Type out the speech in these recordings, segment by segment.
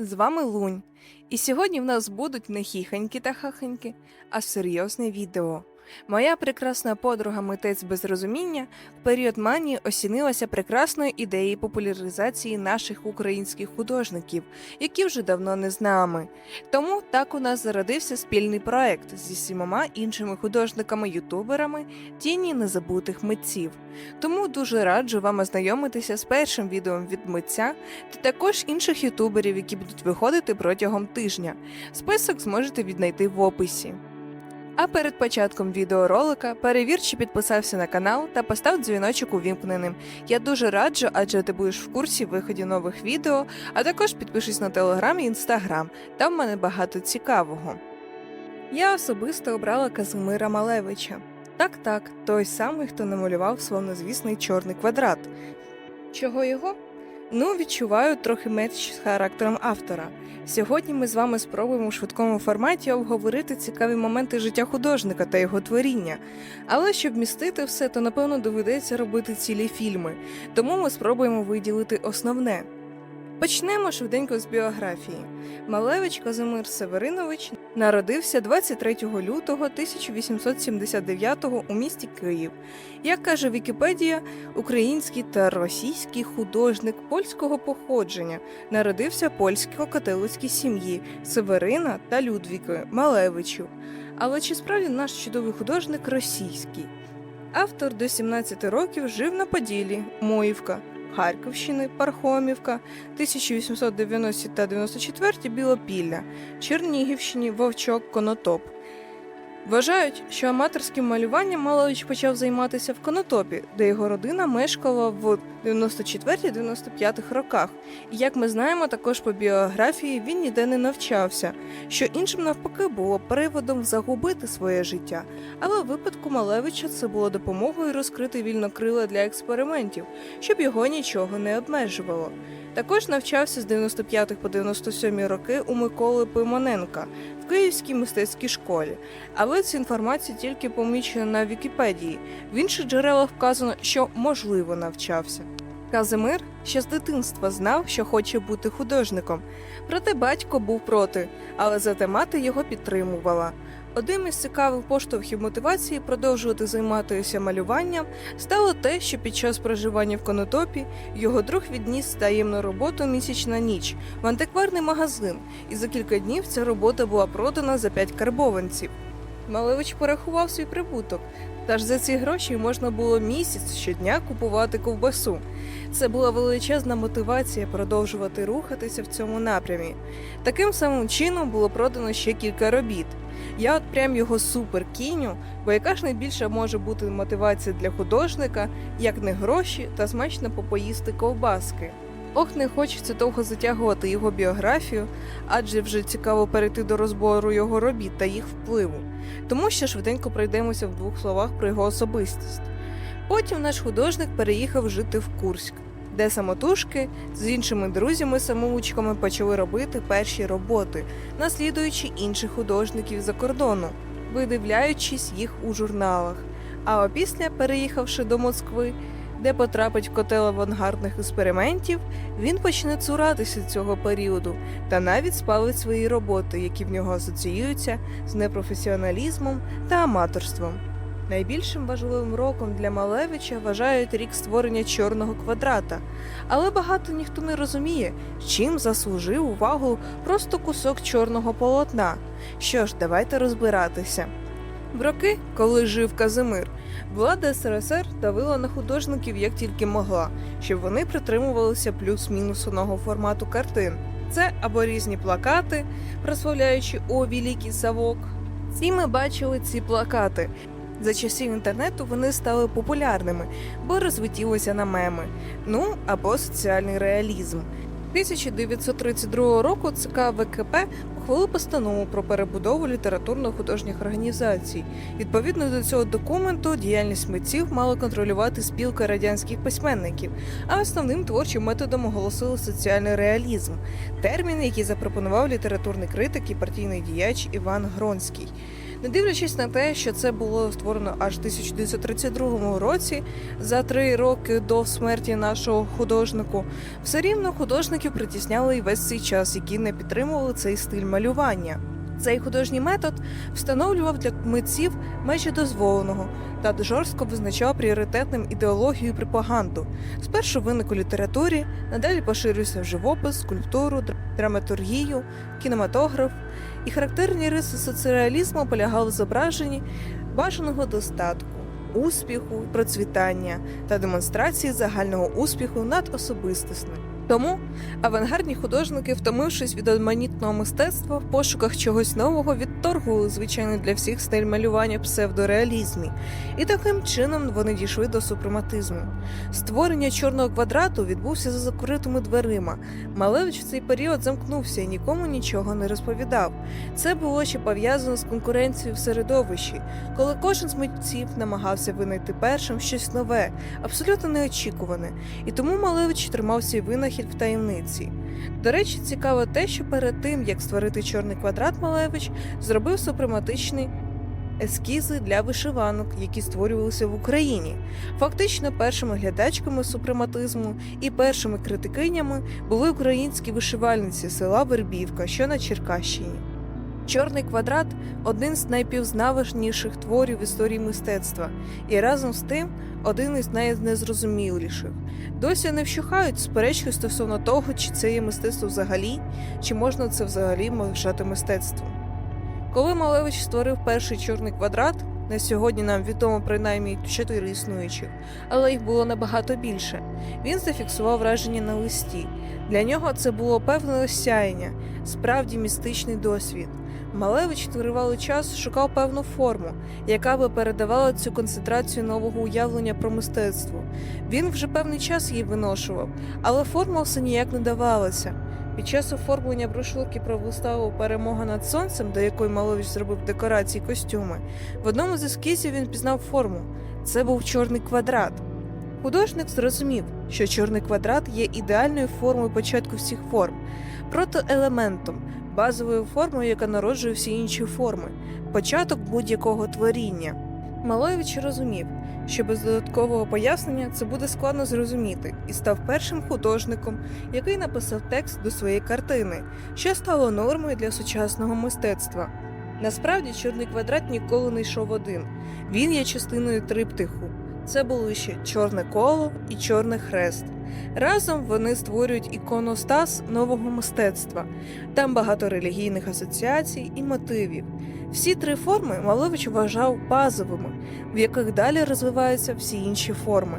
З вами Лунь. І сьогодні в нас будуть не хіхоньки та хаханьки, а серйозне відео. Моя прекрасна подруга митець без розуміння в період манії осінилася прекрасною ідеєю популяризації наших українських художників, які вже давно не з нами. Тому так у нас зародився спільний проект зі сімома іншими художниками-ютуберами Тіні незабутих митців. Тому дуже раджу вам ознайомитися з першим відео від митця та також інших ютуберів, які будуть виходити протягом тижня. Список зможете віднайти в описі. А перед початком відеоролика перевір, чи підписався на канал та постав дзвіночок увімкненим. Я дуже раджу, адже ти будеш в курсі виході нових відео, а також підпишись на телеграм і інстаграм. Там в мене багато цікавого. Я особисто обрала Казимира Малевича. Так, так, той самий, хто намалював славнозвісний чорний квадрат. Чого його? Ну, відчуваю трохи меч з характером автора. Сьогодні ми з вами спробуємо в швидкому форматі обговорити цікаві моменти життя художника та його творіння. Але щоб містити все, то напевно доведеться робити цілі фільми, тому ми спробуємо виділити основне. Почнемо швиденько з біографії. Малевич Казимир Северинович народився 23 лютого 1879 у місті Київ. Як каже Вікіпедія, український та російський художник польського походження народився польсько-католицькій сім'ї Северина та Людвіки Малевичу. Але чи справді наш чудовий художник російський? Автор до 17 років жив на Поділі, Моївка, Харківщини, Пархомівка, 1890 та 94 Білопілля, Чернігівщині, Вовчок, Конотоп. Вважають, що аматорським малюванням Малович почав займатися в Конотопі, де його родина мешкала в 94-95 роках. І як ми знаємо, також по біографії він ніде не навчався, що іншим навпаки було приводом загубити своє життя. Але в випадку Малевича це було допомогою розкрити вільно крила для експериментів, щоб його нічого не обмежувало. Також навчався з 95 по 97 роки у Миколи Пимоненка в Київській мистецькій школі, але ця інформація тільки помічена на Вікіпедії. В інших джерелах вказано, що можливо навчався. Казимир ще з дитинства знав, що хоче бути художником. Проте батько був проти, але зате мати його підтримувала. Одним із цікавих поштовхів мотивації продовжувати займатися малюванням стало те, що під час проживання в Конотопі його друг відніс таємну роботу місячна ніч в антикварний магазин, і за кілька днів ця робота була продана за 5 карбованців. Малевич порахував свій прибуток, та ж за ці гроші можна було місяць щодня купувати ковбасу. Це була величезна мотивація продовжувати рухатися в цьому напрямі. Таким самим чином було продано ще кілька робіт. Я от прям його супер кіню, бо яка ж найбільша може бути мотивація для художника, як не гроші та смачно попоїсти ковбаски. Ох, не хочеться довго затягувати його біографію, адже вже цікаво перейти до розбору його робіт та їх впливу. Тому ще швиденько пройдемося в двох словах про його особистість. Потім наш художник переїхав жити в Курськ, де самотужки з іншими друзями-самоучками почали робити перші роботи, наслідуючи інших художників за кордону, видивляючись їх у журналах. А опісля, переїхавши до Москви, де потрапить в котел авангардних експериментів, він почне цуратися цього періоду та навіть спалить свої роботи, які в нього асоціюються з непрофесіоналізмом та аматорством. Найбільшим важливим роком для Малевича вважають рік створення чорного квадрата, але багато ніхто не розуміє, чим заслужив увагу просто кусок чорного полотна. Що ж, давайте розбиратися. В роки, коли жив Казимир, влада СРСР давила на художників як тільки могла, щоб вони притримувалися плюс-мінус одного формату картин. Це або різні плакати, прославляючи о великий савок. Всі ми бачили ці плакати. За часів інтернету вони стали популярними, бо розвитілися на меми, ну або соціальний реалізм. 1932 року ЦК ВКП ухвалив постанову про перебудову літературно-художніх організацій. Відповідно до цього документу, діяльність митців мала контролювати спілка радянських письменників, а основним творчим методом оголосили соціальний реалізм, термін, який запропонував літературний критик і партійний діяч Іван Гронський. Не дивлячись на те, що це було створено аж в 1932 році, за три роки до смерті нашого художнику, все рівно художників притісняли і весь цей час, які не підтримували цей стиль малювання. Цей художній метод встановлював для митців межі дозволеного та жорстко визначав пріоритетним ідеологію і пропаганду. Спершу виник у літературі, надалі поширювався в живопис, скульптуру, драматургію, кінематограф. І характерні риси соцреалізму полягали в зображенні бажаного достатку, успіху, процвітання та демонстрації загального успіху над особистісним. Тому авангардні художники, втомившись від одманітного мистецтва, в пошуках чогось нового відторгували звичайний для всіх стиль малювання псевдореалізмі, і таким чином вони дійшли до супрематизму. Створення чорного квадрату відбувся за закритими дверима. Малевич в цей період замкнувся і нікому нічого не розповідав. Це було ще пов'язано з конкуренцією в середовищі, коли кожен з митців намагався винайти першим щось нове, абсолютно неочікуване, і тому Малевич тримав свій винахід в таємниці. До речі, цікаво те, що перед тим як створити чорний квадрат, Малевич зробив супрематичні ескізи для вишиванок, які створювалися в Україні. Фактично, першими глядачками супрематизму і першими критикинями були українські вишивальниці села Вербівка, що на Черкащині. Чорний квадрат один з найпівзнаважніших творів історії мистецтва, і разом з тим один із найнезрозуміліших. Досі не вщухають суперечки стосовно того, чи це є мистецтво взагалі, чи можна це взагалі вважати мистецтвом. Коли Малевич створив перший чорний квадрат, на сьогодні нам відомо принаймні чотири існуючих, але їх було набагато більше. Він зафіксував враження на листі. Для нього це було певне осяяння, справді містичний досвід. Малевич тривалий час шукав певну форму, яка би передавала цю концентрацію нового уявлення про мистецтво. Він вже певний час її виношував, але форма все ніяк не давалася. Під час оформлення брошурки про виставу Перемога над сонцем, до якої Малович зробив декорації й костюми, в одному з ескізів він пізнав форму. Це був чорний квадрат. Художник зрозумів, що чорний квадрат є ідеальною формою початку всіх форм, протоелементом, базовою формою, яка народжує всі інші форми, початок будь-якого творіння. Малевич розумів, що без додаткового пояснення це буде складно зрозуміти, і став першим художником, який написав текст до своєї картини, що стало нормою для сучасного мистецтва. Насправді, чорний квадрат ніколи не йшов один. Він є частиною триптиху. Це були ще чорне коло і чорний хрест. Разом вони створюють іконостас нового мистецтва. Там багато релігійних асоціацій і мотивів. Всі три форми Малевич вважав базовими, в яких далі розвиваються всі інші форми.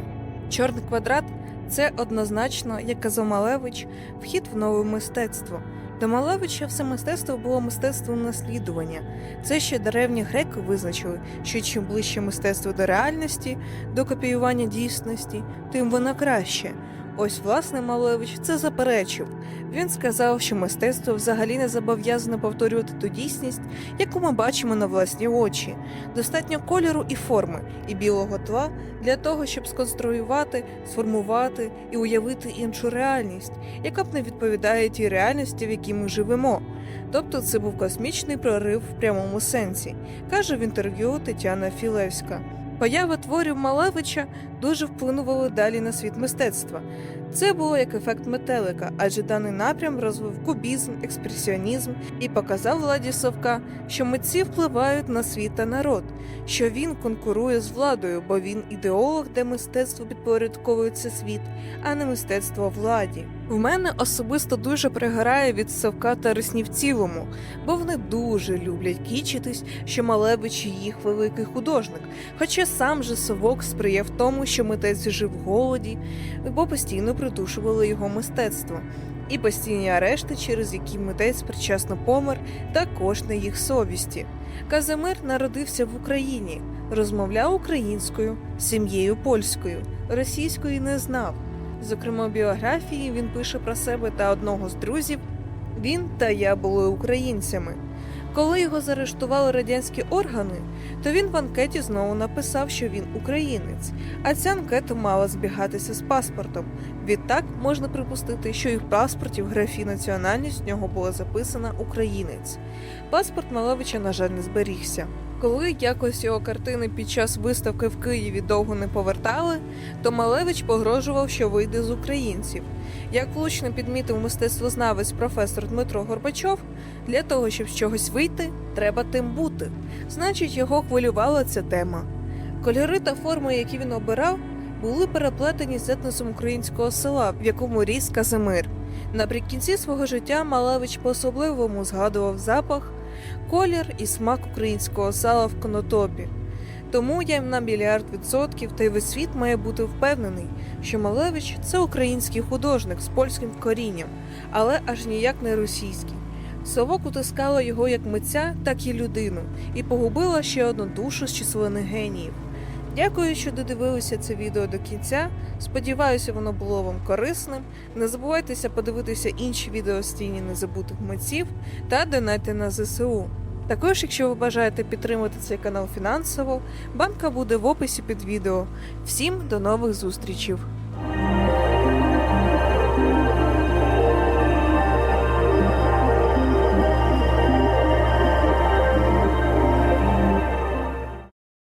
Чорний квадрат це однозначно, як казав Малевич, вхід в нове мистецтво. До Малевича все мистецтво було мистецтвом наслідування. Це ще древні греки визначили, що чим ближче мистецтво до реальності, до копіювання дійсності, тим воно краще. Ось власне Малевич це заперечив. Він сказав, що мистецтво взагалі не зобов'язане повторювати ту дійсність, яку ми бачимо на власні очі. Достатньо кольору і форми, і білого тла для того, щоб сконструювати, сформувати і уявити іншу реальність, яка б не відповідає тій реальності, в якій ми живемо. Тобто це був космічний прорив в прямому сенсі, каже в інтерв'ю Тетяна Філевська. Поява творів Малевича дуже вплинули далі на світ мистецтва. Це було як ефект метелика, адже даний напрям розвив кубізм, експресіонізм і показав владі Совка, що митці впливають на світ та народ, що він конкурує з владою, бо він ідеолог, де мистецтво підпорядковується світ, а не мистецтво владі. В мене особисто дуже пригорає від Совка та цілому, бо вони дуже люблять кічитись, що Малевич їх великий художник. Хоча сам же Совок сприяв тому, що митець жив в голоді, бо постійно придушували його мистецтво. І постійні арешти, через які митець причасно помер, також на їх совісті. Казимир народився в Україні, розмовляв українською, сім'єю польською, російської не знав. Зокрема, в біографії він пише про себе та одного з друзів. Він та я були українцями. Коли його заарештували радянські органи, то він в анкеті знову написав, що він українець, а ця анкета мала збігатися з паспортом. Відтак можна припустити, що і в паспорті в графі національність в нього була записана українець. Паспорт Малевича, на жаль, не зберігся. Коли якось його картини під час виставки в Києві довго не повертали, то Малевич погрожував, що вийде з українців. Як влучно підмітив мистецтвознавець професор Дмитро Горбачов, для того, щоб з чогось вийти, треба тим бути. Значить, його хвилювала ця тема. Кольори та форми, які він обирав, були переплетені з етносом українського села, в якому ріс Казимир. Наприкінці свого життя Малевич по-особливому згадував запах, колір і смак українського сала в конотопі. Тому я на мільярд відсотків та й весь світ має бути впевнений, що Малевич це український художник з польським корінням, але аж ніяк не російський. Совок утискала його як митця, так і людину, і погубила ще одну душу з численних геніїв. Дякую, що додивилися це відео до кінця. Сподіваюся, воно було вам корисним. Не забувайтеся подивитися інші відео з тіні незабутих митців та донати на ЗСУ. Також, якщо ви бажаєте підтримати цей канал фінансово, банка буде в описі під відео. Всім до нових зустрічей!